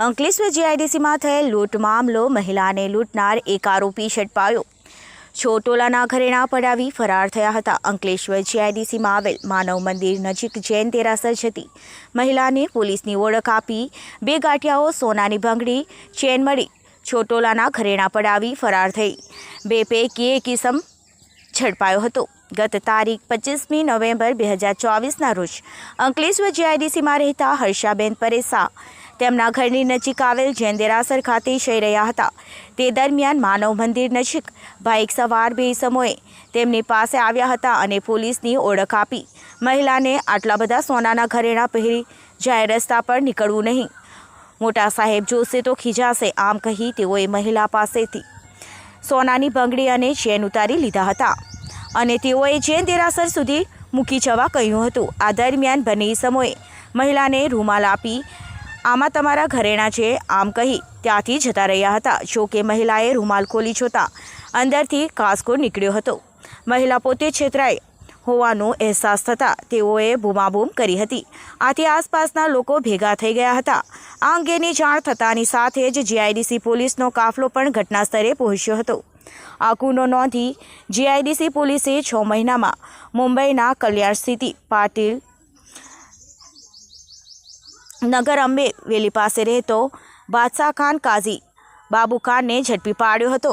અંકલેશ્વર જીઆઈડીસીમાં થયેલ લૂંટ મામલો મહિલાને લૂંટનાર એક આરોપી ઝડપાયો. છોટોલાના ઘરેણા પડાવી ફરાર થયા હતા. અંકલેશ્વર જીઆઈડીસીમાં આવેલ માનવ મંદિર નજીક જૈન તેરાસર જતી મહિલાને પોલીસની ઓળખ આપી બે ગાંઠિયાઓ સોનાની ભંગડી, ચેન મળી છોટોલાના ઘરેણા પડાવી ફરાર થઈ. બે પૈકી એક ઇસમ ઝડપાયો હતો. ગત તારીખ પચીસમી નવેમ્બર બે હજાર ચોવીસના રોજ અંકલેશ્વર જીઆઈડીસીમાં રહેતા હર્ષાબેન પરેશા તેમના ઘરની નજીક આવેલ જૈન દેરાસર ખાતે જઈ રહ્યા હતા. તે દરમિયાન માનવ મંદિર નજીક બાઇક સવાર બે સમયે તેમની પાસે આવ્યા હતા અને પોલીસની ઓળખ આપી. મહિલાને આટલા બધા સોનાના ઘરેણા પહેરી જાહેર રસ્તા પર નીકળવું નહીં. મોટા સાહેબ જોશે તો ખીજાશે, આમ કહી તેઓએ મહિલા પાસેથી સોનાની બંગડી અને ચેન ઉતારી લીધા હતા. અને તેઓએ જૈન દેરાસર સુધી મૂકી જવા કહ્યું હતું. આ દરમિયાન બંને સમયે મહિલાને રૂમાલ આપી આમાં તમારા ઘરેણા છે, આમ કહી ત્યાંથી જતા રહ્યા હતા. જો કે મહિલાએ રૂમાલ ખોલી જોતા અંદરથી કાસકો નીકળ્યો હતો. મહિલા પોતે છેતરાય હોવાનો અહેસાસ થતાં તેઓએ બૂમાબૂમ કરી હતી. આથી આસપાસના લોકો ભેગા થઈ ગયા હતા. આ અંગેની જાણ થતાની સાથે જ જીઆઈડીસી પોલીસનો કાફલો પણ ઘટના સ્થળે પહોંચ્યો હતો. આ ગુનો નોંધી જીઆઈડીસી પોલીસે છ મહિનામાં મુંબઈના કલ્યાણ સ્થિતિ, પાટીલ નગર અંબે વેલી પાસે રહેતો બાદશાહ ખાન કાઝી બાબુ ખાનને ઝડપી પાડ્યો હતો